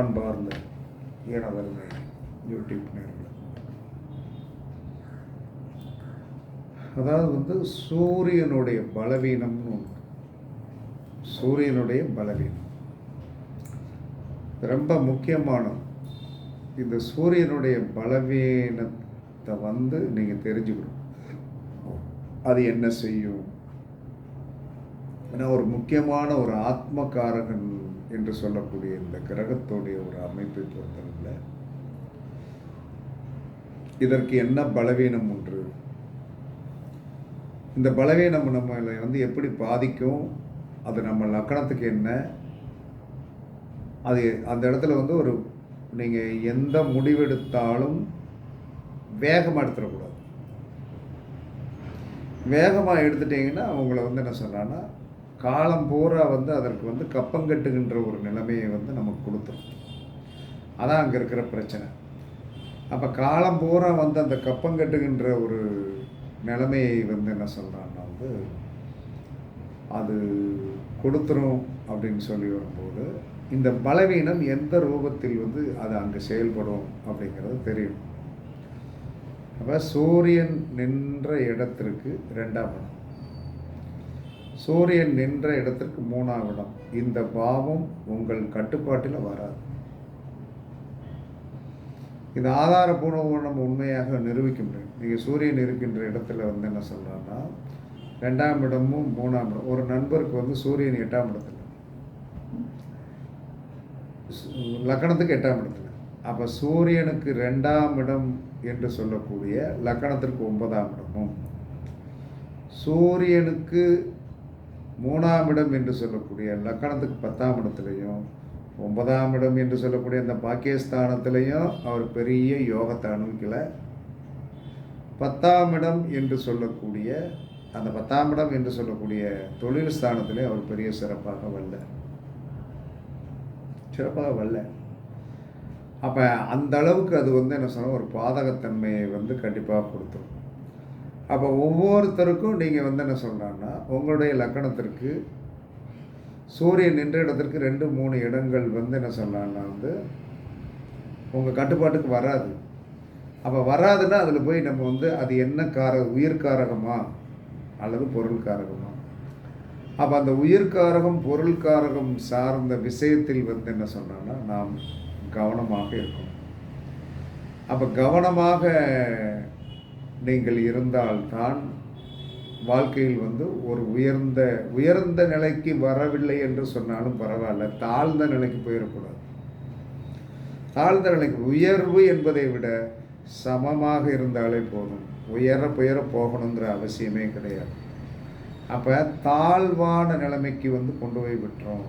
அன்பார்ந்த எனதருமை யூடியூப் நேர்கள். அதாவது வந்து சூரியனுடைய பலவீனம்னு ஒன்று சூரியனுடைய பலவீனம். ரொம்ப முக்கியமான இந்த சூரியனுடைய பலவீனத்தை வந்து நீங்கள் தெரிஞ்சுக்கணும். அது என்ன செய்யும்? ஏன்னா ஒரு முக்கியமான ஒரு ஆத்மகாரகன் என்று சொல்லக்கூடிய இந்த கிரகத்துடைய ஒரு அமைப்பை பொறுத்தவரை இதற்கு என்ன பலவீனம் ஒன்று? இந்த பலவீனம் நம்மளை வந்து எப்படி பாதிக்கும்? அது நம்ம லக்கணத்துக்கு என்ன? அது அந்த இடத்துல வந்து ஒரு நீங்கள் எந்த முடிவெடுத்தாலும் வேகமாக எடுத்துடக்கூடாது. வேகமாக எடுத்துட்டீங்கன்னா அவங்கள வந்து என்ன சொல்கிறான்னா காலம் பூரா வந்து அதற்கு வந்து கப்பங்கட்டுகின்ற ஒரு நிலைமையை வந்து நமக்கு கொடுத்துரும். அதான் அங்கே இருக்கிற பிரச்சனை. அப்போ காலம் பூரா வந்து அந்த கப்பங்கட்டுகின்ற ஒரு நிலைமையை வந்து என்ன சொல்கிறான்னா வந்து அது கொடுத்துரும் அப்படின்னு சொல்லி வரும்போது இந்த பலவீனம் எந்த ரூபத்தில் வந்து அது அங்கே செயல்படும் அப்படிங்கிறது தெரியும். அப்போ சூரியன் நின்ற இடத்திற்கு ரெண்டாம் இடம். சூரியன் நின்ற இடத்திற்கு மூணாம் இடம் இந்த பாவம் உங்கள் கட்டுப்பாட்டில் வராது. இது ஆதாரபூர்வம் நம்ம உண்மையாக நிரூபிக்க முடியும். நீங்கள் சூரியன் இருக்கின்ற இடத்துல வந்து என்ன சொல்கிறான்னா ரெண்டாம் இடமும் மூணாம் இடம். ஒரு நண்பருக்கு வந்து சூரியன் எட்டாம் இடத்துல. லக்கணத்துக்கு எட்டாம் இடத்துல. அப்போ சூரியனுக்கு ரெண்டாம் இடம் என்று சொல்லக்கூடிய லக்கணத்திற்கு ஒன்பதாம் இடமும். சூரியனுக்கு மூணாம் இடம் என்று சொல்லக்கூடிய லக்கணத்துக்கு பத்தாம் இடத்துலையும் ஒன்பதாம் இடம் என்று சொல்லக்கூடிய அந்த பாக்கியஸ்தானத்திலையும் அவர் பெரிய யோகத்தை அனுபவிக்கல பத்தாம் இடம் என்று சொல்லக்கூடிய அந்த பத்தாம் இடம் என்று சொல்லக்கூடிய தொழில் ஸ்தானத்திலே அவர் பெரிய சிறப்பாக வரல. சிறப்பாக வரல. அப்போ அந்த அளவுக்கு அது வந்து என்ன சொன்னால் ஒரு பாதகத்தன்மையை வந்து கண்டிப்பாக கொடுத்துரும். அப்போ ஒவ்வொருத்தருக்கும் நீங்கள் வந்து என்ன சொல்கிறாங்கன்னா உங்களுடைய லக்கணத்திற்கு சூரியன் நின்ற இடத்திற்கு ரெண்டு மூணு இடங்கள் வந்து என்ன சொல்லலாம்னா வந்து உங்கள் கட்டுப்பாட்டுக்கு வராது. அப்போ வராதுன்னா அதில் போய் நம்ம வந்து அது என்ன கார உயிர்காரகமா அல்லது பொருள்காரகமா அப்போ அந்த உயிர்காரகம் பொருள்காரகம் சார்ந்த விஷயத்தில் வந்து என்ன சொன்னான்னா நாம் கவனமாக இருக்கணும். அப்போ கவனமாக நீங்கள் இருந்தால்தான் வாழ்க்கையில் வந்து ஒரு உயர்ந்த உயர்ந்த நிலைக்கு வரவில்லை என்று சொன்னாலும் பரவாயில்ல. தாழ்ந்த நிலைக்கு போயிடக்கூடாது. தாழ்ந்த நிலைக்கு உயர்வு என்பதை விட சமமாக இருந்தாலே போதும். உயர உயர போகணுங்கிற அவசியமே கிடையாது. அப்போ தாழ்வான நிலைமைக்கு வந்து கொண்டு போய் விட்டுறோம்.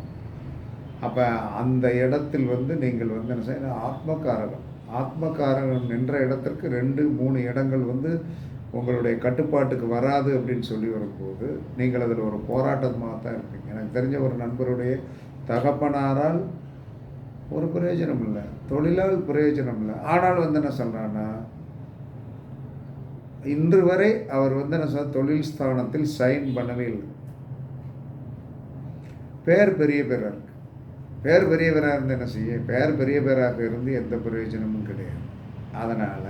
அப்போ அந்த இடத்தில் வந்து நீங்கள் வந்து என்ன செய்யணும்? ஆத்மகாரகம் ஆத்மகாரகம் நின்ற இடத்திற்கு ரெண்டு மூணு இடங்கள் வந்து உங்களுடைய கட்டுப்பாட்டுக்கு வராது அப்படின்னு சொல்லி வரும்போது நீங்கள் அதில் ஒரு போராட்டமாக தான் இருப்பீங்க. எனக்கு தெரிஞ்ச ஒரு நண்பருடைய தகப்பனாரால் ஒரு பிரயோஜனம் இல்லை. தொழிலால் பிரயோஜனம் இல்லை. ஆனால் வந்து என்ன சொல்கிறான்னா இன்று வரை அவர் வந்து என்ன சொல்ற தொழில் ஸ்தானத்தில் சைன் பண்ணவே இல்லை. பேர் பெரிய பேராக இருக்கு. பேர் பெரியவராக இருந்து என்ன செய்ய? பேர் பெரிய பேராக இருந்து எந்த பிரயோஜனமும் கிடையாது. அதனால்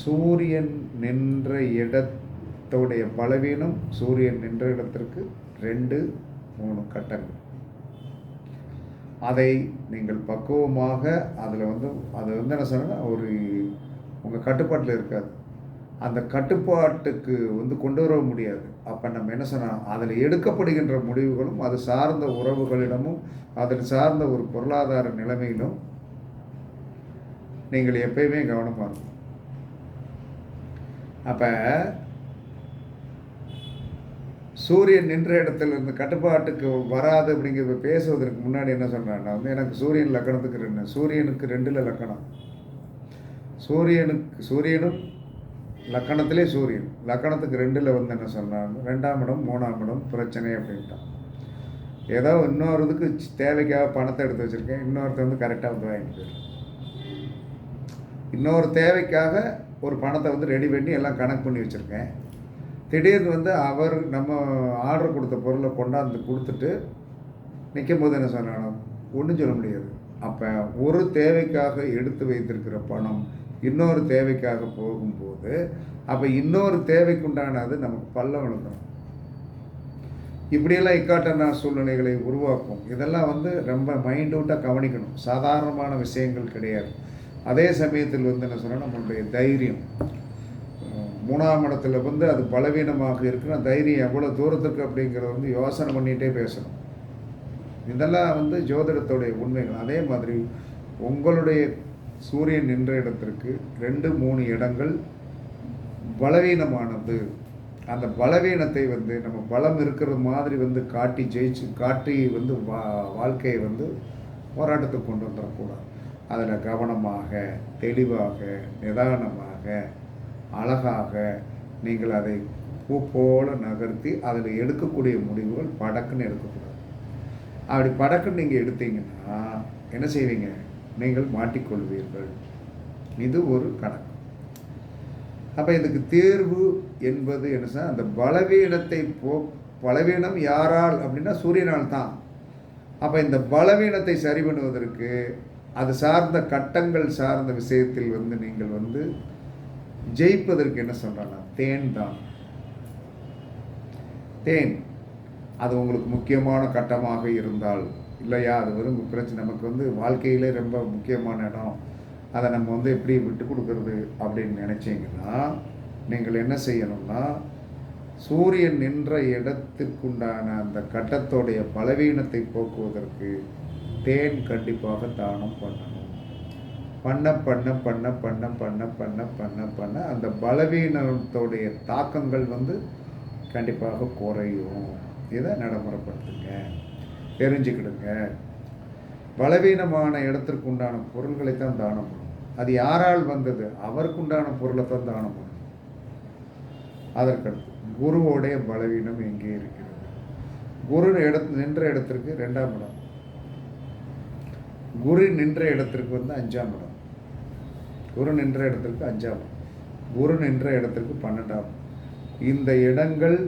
சூரியன் நின்ற இடத்துடைய பலவீனம் சூரியன் நின்ற இடத்திற்கு ரெண்டு மூணு கட்டங்கள். அதை நீங்கள் பக்குவமாக அதில் வந்து அது வந்து என்ன சொன்னால் ஒரு உங்கள் கட்டுப்பாட்டில் இருக்காது. அந்த கட்டுப்பாட்டுக்கு வந்து கொண்டு வர முடியாது. அப்போ நம்ம என்ன சொன்னோம் அதில் எடுக்கப்படுகின்ற முடிவுகளும் அது சார்ந்த உறவுகளிடமும் அதில் சார்ந்த ஒரு பொருளாதார நிலைமையிலும் நீங்கள் எப்பயுமே கவனமாக இருக்கும் அப்போ சூரியன் நின்ற இடத்துல இருந்து கட்டுப்பாட்டுக்கு வராது அப்படிங்கிற பேசுவதற்கு முன்னாடி என்ன சொல்கிறான்னா வந்து எனக்கு சூரியன் லக்கணத்துக்கு ரெண்டு சூரியனுக்கு ரெண்டில் லக்கணம். சூரியனுக்கு சூரியனும் லக்கணத்திலே சூரியன். லக்கணத்துக்கு ரெண்டில் வந்து என்ன சொன்னாங்க ரெண்டாம் இடம் மூணாம் இடம் பிரச்சனை அப்படின்ட்டான். ஏதோ இன்னொரு இதுக்கு தேவைக்காக பணத்தை எடுத்து வச்சுருக்கேன். இன்னொருத்த வந்து கரெக்டாக வந்து வாங்கிட்டு போயிடும் இன்னொரு தேவைக்காக ஒரு பணத்தை வந்து ரெடி பண்ணி எல்லாம் கணக்கு பண்ணி வச்சுருக்கேன். திடீர்னு வந்து அவர் நம்ம ஆர்டர் கொடுத்த பொருளை கொண்டாந்து கொடுத்துட்டு நிற்கும் போது என்ன சொன்னாலும் ஒன்றும் சொல்ல முடியாது. அப்போ ஒரு தேவைக்காக எடுத்து வைத்திருக்கிற பணம் இன்னொரு தேவைக்காக போகும்போது அப்போ இன்னொரு தேவைக்குண்டானது நமக்கு பள்ளம் விழுந்துடும் இப்படியெல்லாம் இக்காட்டான சூழ்நிலைகளை உருவாக்கும். இதெல்லாம் வந்து ரொம்ப மைண்டூட்டாக கவனிக்கணும். சாதாரணமான விஷயங்கள் கிடையாது. அதே சமயத்தில் வந்து என்ன சொன்னால் நம்மளுடைய தைரியம். மூணாம் இடத்துல வந்து அது பலவீனமாக இருக்குன்னா தைரியம் எவ்வளோ தூரத்துக்கு அப்படிங்கிறத வந்து யோசனை பண்ணிகிட்டே பேசணும். இதெல்லாம் வந்து ஜோதிடத்துடைய உண்மைகள். அதே மாதிரி உங்களுடைய சூரியன் நின்ற இடத்திற்கு ரெண்டு மூணு இடங்கள் பலவீனமானது. அந்த பலவீனத்தை வந்து நம்ம பலம் இருக்கிற மாதிரி வந்து காட்டி ஜெயிச்சு காட்டி வந்து வா வாழ்க்கையை வந்து போராட்டத்துக்கு கொண்டு வந்துடக்கூடாது அதில் கவனமாக தெளிவாக நிதானமாக அழகாக நீங்கள் அதை பூ போல நகர்த்தி அதில் எடுக்கக்கூடிய முடிவுகள் படக்குன்னு எடுக்கக்கூடாது. அப்படி படக்குன்னு நீங்கள் எடுத்தீங்கன்னா என்ன செய்வீங்க? நீங்கள் மாட்டிக்கொள்வீர்கள். இது ஒரு கணக்கு. அப்போ இதுக்கு தேர்வு என்பது என்ன சொன்னா, அந்த பலவீனத்தை போ பலவீனம் யாரால் அப்படின்னா சூரியனால் தான். அப்போ இந்த பலவீனத்தை சரி பண்ணுவதற்கு அது சார்ந்த கட்டங்கள் சார்ந்த விஷயத்தில் வந்து நீங்கள் வந்து ஜெயிப்பதற்கு என்ன சொல்கிறாங்க தேன் தான். தேன். அது உங்களுக்கு முக்கியமான கட்டமாக இருந்தால் இல்லையா? அது வெறும் பிரச்சனை. நமக்கு வந்து வாழ்க்கையிலே ரொம்ப முக்கியமான இடம். அதை நம்ம வந்து எப்படி விட்டு கொடுக்கறது அப்படின்னு நினச்சிங்கன்னா நீங்கள் என்ன செய்யணும்னா சூரியன் நின்ற இடத்துக்குண்டான அந்த கட்டத்தோடைய பலவீனத்தை போக்குவதற்கு தேன் கண்டிப்பாக தானம் பண்ணணும். பண்ண பண்ண பண்ண பண்ண பண்ண பண்ண பண்ண பண்ண அந்த பலவீனத்தோடைய தாக்கங்கள் வந்து கண்டிப்பாக குறையும். இதை நடைமுறைப்படுத்துங்க. தெரிஞ்சுக்கிடுங்க. பலவீனமான இடத்திற்கு உண்டான பொருள்களை தான் தானம் பண்ணணும் அது யாரால் வந்தது? அவருக்கு உண்டான பொருளை தான் தானம் பண்ணணும் அதற்கடுத்து குருவோடைய பலவீனம் எங்கே இருக்கிறது? குரு இடத்து நின்ற இடத்திற்கு ரெண்டாம் இடம். குரு நின்ற இடத்திற்கு வந்து அஞ்சாம் இடம். குரு நின்ற இடத்திற்கு அஞ்சாம் இடம். குரு நின்ற இடத்திற்கு பன்னெண்டாம் இந்த இடங்கள்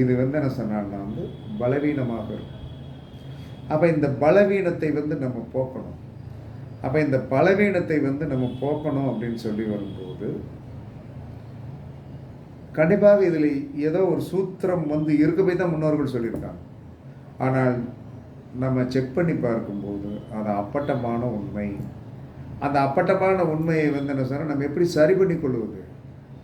இது வந்து என்ன சொன்னான்னா வந்து பலவீனமாக இருக்கும். அப்போ இந்த பலவீனத்தை வந்து நம்ம போக்கணும். அப்போ இந்த பலவீனத்தை வந்து நம்ம போக்கணும் அப்படின்னு சொல்லி வரும்போது கண்டிப்பாக இதில் ஏதோ ஒரு சூத்திரம் வந்து இருக்க போய் தான் முன்னோர்கள் சொல்லியிருக்காங்க. ஆனால் நம்ம செக் பண்ணி பார்க்கும்போது அது அப்பட்டமான உண்மை. அந்த அப்பட்டமான உண்மையை வந்து என்ன சொன்னால் நம்ம எப்படி சரி பண்ணி கொள்வது?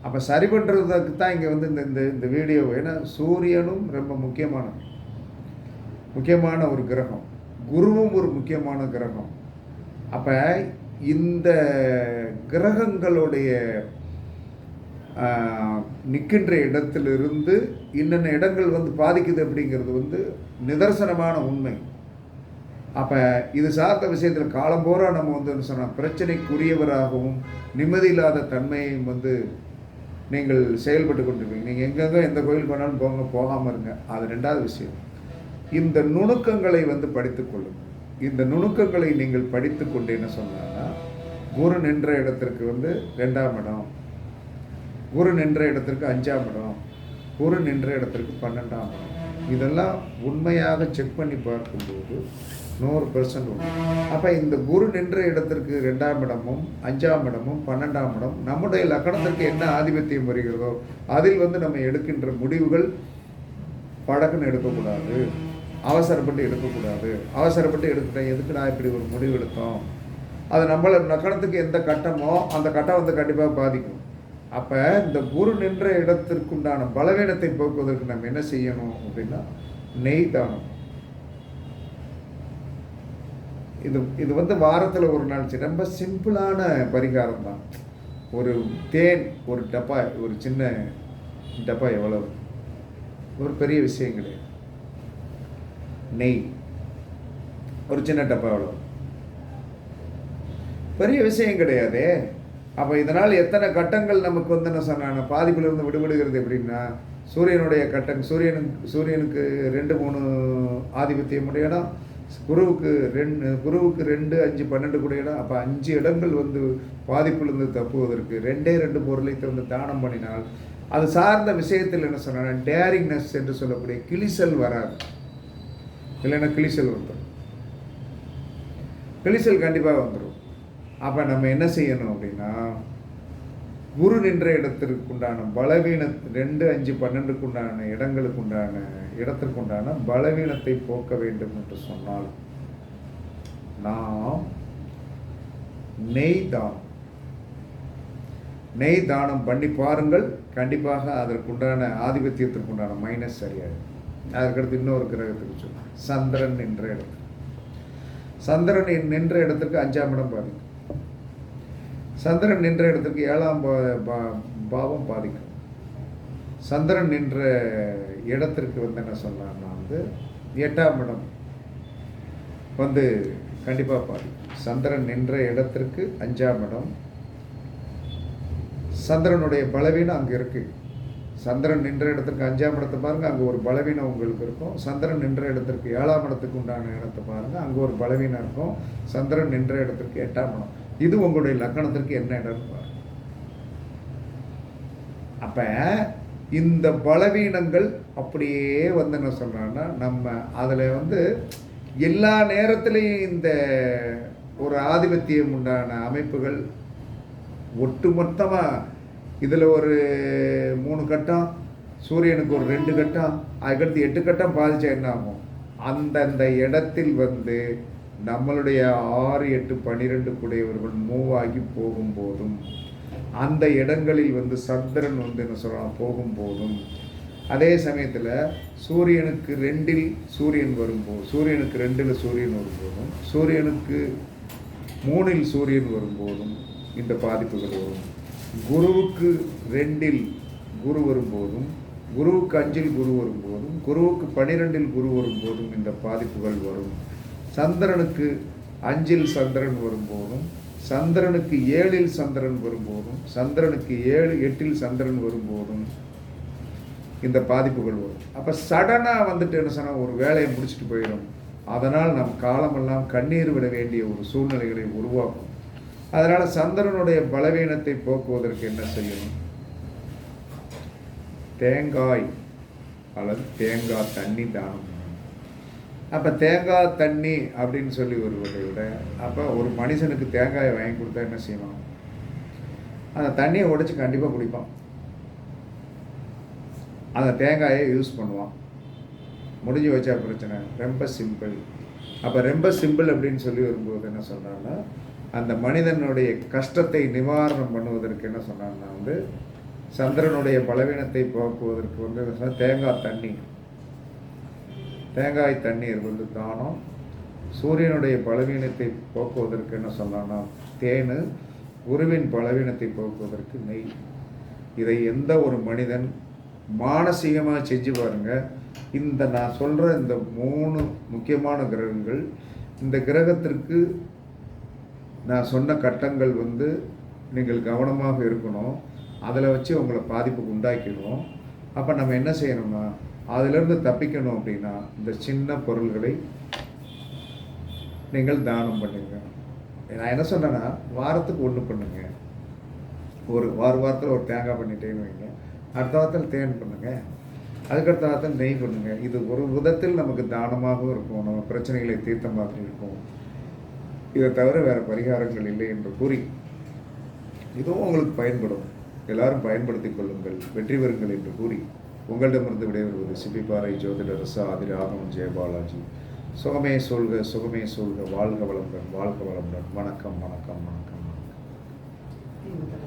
அப்போ சரி பண்ணுறதுக்கு தான் இங்கே வந்து இந்த இந்த இந்த வீடியோ. ஏன்னா சூரியனும் ரொம்ப முக்கியமானது. முக்கியமான ஒரு கிரகம். குருவும் ஒரு முக்கியமான கிரகம். அப்போ இந்த கிரகங்களுடைய நிற்கின்ற இடத்திலிருந்து இன்னென்ன இடங்கள் வந்து பாதிக்குது அப்படிங்கிறது வந்து நிதர்சனமான உண்மை. அப்போ இது சார்ந்த விஷயத்தில் காலம்போரா நம்ம வந்து என்ன சொன்னால் பிரச்சனைக்குரியவராகவும் நிம்மதி இல்லாத தன்மையும் வந்து நீங்கள் செயல்பட்டு கொண்டிருப்பீங்க நீங்கள் எங்கெங்கே எந்த கோயில் போனாலும் போங்க போகாமல் இருங்க. அது ரெண்டாவது விஷயம். இந்த நுணுக்கங்களை வந்து படித்துக் கொள்ளுங்கள். இந்த நுணுக்கங்களை நீங்கள் படித்து கொண்டேன்னு சொன்னாங்கன்னா குரு நின்ற இடத்திற்கு வந்து ரெண்டாம் இடம். குரு நின்ற இடத்திற்கு அஞ்சாம் இடம். குரு நின்ற இடத்திற்கு பன்னெண்டாம் இடம். இதெல்லாம் உண்மையாக செக் பண்ணி பார்க்கும்போது நூறு பெர்சன்ட் உண்டு. அப்போ இந்த குரு நின்ற இடத்திற்கு ரெண்டாம் இடமும் அஞ்சாம் இடமும் பன்னெண்டாம் இடம் நம்முடைய லக்கணத்திற்கு என்ன ஆதிபத்தியம் வருகிறதோ அதில் வந்து நம்ம எடுக்கின்ற முடிவுகள் படக்குன்னு எடுக்கக்கூடாது. அவசரப்பட்டு எடுக்கக்கூடாது. அவசரப்பட்டு எடுத்துட்டேன் எதுக்கு நான் இப்படி ஒரு முடிவு எடுத்தோம்? அது நம்மள நக்கணத்துக்கு எந்த கட்டமோ அந்த கட்டம் வந்து கண்டிப்பாக பாதிக்கும். அப்போ இந்த குரு நின்ற இடத்திற்குண்டான பலவீனத்தை போக்குவதற்கு நம்ம என்ன செய்யணும் அப்படின்னா நெய் தானம். இது இது வந்து வாரத்தில் ஒரு நாள் ரொம்ப சிம்பிளான பரிகாரம் தான் ஒரு தேன் ஒரு டப்பா ஒரு சின்ன டப்பா எவ்வளவு? ஒரு பெரிய விஷயம் கிடையாது. நெய். ஒரு சின்ன டப்பா எவ்வளோ பெரிய விஷயம் கிடையாதே. அப்போ இதனால் எத்தனை கட்டங்கள் நமக்கு வந்து என்ன சொன்னாங்க? பாதிப்பிலிருந்து விடுபடுகிறது எப்படின்னா சூரியனுடைய கட்டம் சூரியனுக்கு சூரியனுக்கு ரெண்டு மூணு ஆதிபத்தியம் உடைய இடம் குருவுக்கு ரெண்டு குருவுக்கு ரெண்டு அஞ்சு பன்னெண்டு கூட இடம். அப்போ அஞ்சு இடங்கள் வந்து பாதிப்பிலிருந்து தப்புவதற்கு ரெண்டே ரெண்டு பொருளை திறந்து தானம் பண்ணினால் அது சார்ந்த விஷயத்தில் என்ன சொன்னால் டேரிங்னஸ் என்று சொல்லக்கூடிய கிளிசல் வராது. இல்லைன்னா கிளிசல் வந்துடும் கிளிசல் கண்டிப்பாக வந்துடும் அப்போ நம்ம என்ன செய்யணும் அப்படின்னா குரு நின்ற இடத்திற்கு உண்டான பலவீன ரெண்டு அஞ்சு பன்னெண்டுக்கு உண்டான இடங்களுக்கு உண்டான இடத்திற்கு உண்டான பலவீனத்தை போக்க வேண்டும் என்று சொன்னால் நாம் நெய் தானம் நெய் தானம் பண்ணி பாருங்கள். கண்டிப்பாக அதற்குண்டான ஆதிபத்தியத்திற்குண்டான மைனஸ் சரியாயிடும். அதற்கடுத்து இன்னொரு கிரகத்துக்கு சொல்லுங்கள் சந்திரன் நின்ற இடத்துக்கு சந்திரன் நின்ற இடத்துக்கு அஞ்சாம் இடம் பாதிக்கும். சந்திரன் நின்ற இடத்துக்கு ஏழாம் பாவம் பாதிக்கும். சந்திரன் நின்ற இடத்திற்கு வந்து என்ன சொல்லலாம்னா வந்து எட்டாம் இடம் வந்து கண்டிப்பாக பாதிக்கும். சந்திரன் நின்ற இடத்திற்கு அஞ்சாம் இடம். சந்திரனுடைய பலவீனம் அங்கே இருக்குது சந்திரன் நின்ற இடத்துக்கு அஞ்சாம் இடத்தை பாருங்கள் அங்கே ஒரு பலவீனம் உங்களுக்கு இருக்கும். சந்திரன் நின்ற இடத்திற்கு ஏழாம் இடத்துக்கு உண்டான இடத்தை பாருங்கள் அங்கே ஒரு பலவீனம் இருக்கும். சந்திரன் நின்ற இடத்திற்கு எட்டாம் இடம். இது உங்களுடைய லக்கணத்திற்கு என்ன இடம்னு பாருங்கள் அப்போ இந்த பலவீனங்கள் அப்படியே வந்து என்ன சொல்கிறான்னா நம்ம அதில் வந்து எல்லா நேரத்திலையும் இந்த ஒரு ஆதிபத்தியம் உண்டான அமைப்புகள் ஒட்டுமொத்தமாக இதில் ஒரு மூணு கட்டம் சூரியனுக்கு ஒரு ரெண்டு கட்டம் அதுக்கடுத்து எட்டு கட்டம் பாதிச்சா என்ன ஆகும்? அந்தந்த இடத்தில் வந்து நம்மளுடைய ஆறு எட்டு பன்னிரெண்டு கூடியவர்கள் மூவ் ஆகி போகும்போதும் அந்த இடங்களில் வந்து சந்திரன் வந்து என்ன சொல்லலாம் போகும்போதும் அதே சமயத்தில் சூரியனுக்கு ரெண்டில் சூரியன் வரும்போது சூரியனுக்கு ரெண்டில் சூரியன் வரும்போதும் சூரியனுக்கு மூணில் சூரியன் வரும்போதும் இந்த பாதிப்புகள் வரும். குருவுக்கு ரெண்டில் குரு வரும்போதும் குருவுக்கு அஞ்சில் குரு வரும்போதும் குருவுக்கு பனிரெண்டில் குரு வரும்போதும் இந்த பாதிப்புகள் வரும். சந்திரனுக்கு அஞ்சில் சந்திரன் வரும்போதும் சந்திரனுக்கு ஏழில் சந்திரன் வரும்போதும் சந்திரனுக்கு ஏழு எட்டில் சந்திரன் வரும்போதும் இந்த பாதிப்புகள் வரும். அப்போ சடனாக வந்துட்டு என்ன சொன்னால் ஒரு வேலையை முடிச்சுட்டு போயிடும். அதனால் நம் காலமெல்லாம் கண்ணீர் விட வேண்டிய ஒரு சூழ்நிலைகளை உருவாக்கும். அதனால் சந்திரனுடைய பலவீனத்தை போக்குவதற்கு என்ன செய்யணும்? தேங்காய் அல்லது தேங்காய் தண்ணி தானம் அப்போ தேங்காய் தண்ணி அப்படின்னு சொல்லி வருவதை விட அப்போ ஒரு மனுஷனுக்கு தேங்காயை வாங்கி கொடுத்தா என்ன செய்யணும் அந்த தண்ணியை உடைச்சி கண்டிப்பாக குடிப்பான். அந்த தேங்காயை யூஸ் பண்ணுவான். முடிஞ்சு வச்சா பிரச்சனை. ரொம்ப சிம்பிள் அப்போ ரொம்ப சிம்பிள் அப்படின்னு சொல்லி வரும்போது என்ன சொல்கிறாங்கன்னா அந்த மனிதனுடைய கஷ்டத்தை நிவாரணம் பண்ணுவதற்கு என்ன சொன்னான்னா வந்து சந்திரனுடைய பலவீனத்தை போக்குவதற்கு வந்து தேங்காய் தண்ணி. தேங்காய் தண்ணீர் வந்து தானம். சூரியனுடைய பலவீனத்தை போக்குவதற்கு என்ன சொன்னான்னா தேன் குருவின் பலவீனத்தை போக்குவதற்கு நெய். இதை எந்த ஒரு மனிதன் மானசீகமாக செஞ்சு பாருங்க. இந்த நான் சொல்கிற இந்த மூணு முக்கியமான கிரகங்கள் இந்த கிரகத்திற்கு நான் சொன்ன கட்டங்கள் வந்து நீங்கள் கவனமாக இருக்கணும். அதில் வச்சு உங்களை பாதிப்புக்கு உண்டாக்கிடுவோம். அப்போ நம்ம என்ன செய்யணும்னா அதிலிருந்து தப்பிக்கணும் அப்படின்னா இந்த சின்ன பொருள்களை நீங்கள் தானம் பண்ணுங்க. நான் என்ன சொன்னேன்னா வாரத்துக்கு ஒன்று பண்ணுங்க. ஒரு வார வாரத்தில் ஒரு தேங்காய் பண்ணிட்டேன்னு வைங்க. அடுத்த வாரத்தில் தேன் பண்ணுங்க. அதுக்கடுத்த வாரத்தில் நெய் பண்ணுங்க. இது ஒரு விதத்தில் நமக்கு தானமாகவும் இருக்கும். நம்ம பிரச்சனைகளை தீர்த்த மாதிரி இருக்கும். இதை தவிர வேறு பரிகாரங்கள் இல்லை என்று கூறி இதுவும் உங்களுக்கு பயன்படும். எல்லாரும் பயன்படுத்திக் கொள்ளுங்கள். வெற்றி பெறுங்கள் என்று கூறி உங்களிடமிருந்து விடைபெறுவது சிபிபாறை ஜோதிடரசு ஆதிரி ஆகமன் ஜெயபாலாஜி சுகமே சொல்க சுகமே சொல்க வாழ்க வளமுடன் வாழ்க வளமுடன். வணக்கம் வணக்கம் வணக்கம் வணக்கம்.